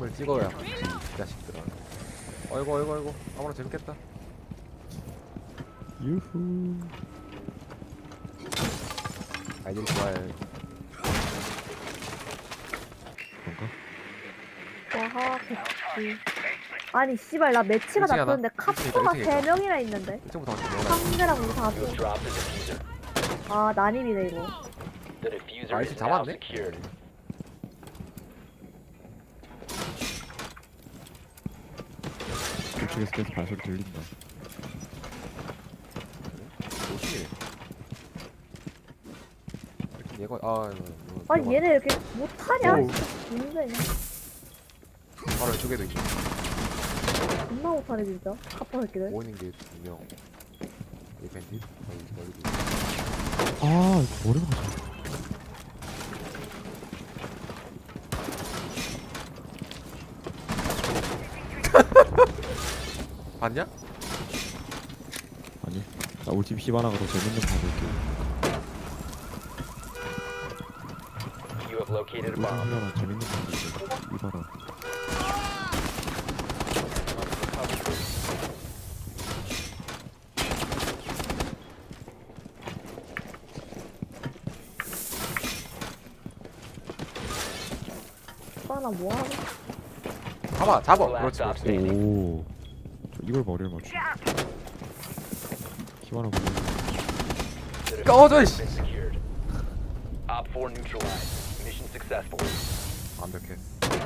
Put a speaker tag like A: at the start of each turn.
A: 팀을 찍어야 이 자식들아. 어이구 어이구 어이구 아무나 재밌겠다.
B: 유후.
A: 아이들 좋아해.
B: 그런가?
C: 와하 백지 아니 씨발 나 매치가
A: 일찍 하나?
C: 났었는데
A: 일찍
C: 카프가
A: 일찍
C: 3명이나 있는데
A: 1점부터 같이 먹어라.
C: 상대랑 우리 다
D: You have
C: 합쳐
D: dropped the diffuser.
C: 아 난입이네 이거
D: The diffuser
A: 아,
D: is
A: 일찍
D: now
A: 잡았네?
D: secured.
B: 저쪽에서 계속 발소리 들린다.
A: 조심해. 이렇게 얘가 아 이거, 이거
C: 아니. 얘네 이렇게 못하냐
A: 어우.
C: 문제냐
A: 바로 이쪽에도 있고
C: 존나 못하네 진짜 카파 새끼들
A: 모이는 게 분명 이 밴딧 여기 멀리도
B: 아, 머리가 맞아.
A: 봤냐?
B: 아니, 나 우리 팀 히바나가 더 재밌는 거 볼게.
D: You have located a
B: 우리 팀
D: bomb.
B: 히바나 재밌는 거 볼게. 히바나.
C: 하나 뭐하는
A: 잡아 잡아 그렇지 그렇지
B: 오. 저 이걸 머리를 맞추. 히바나 머리.
D: The diffuser
A: 꺼져,
D: has
A: 이씨.
D: been secured. Op 4 neutralized. Mission successful.
A: 완벽해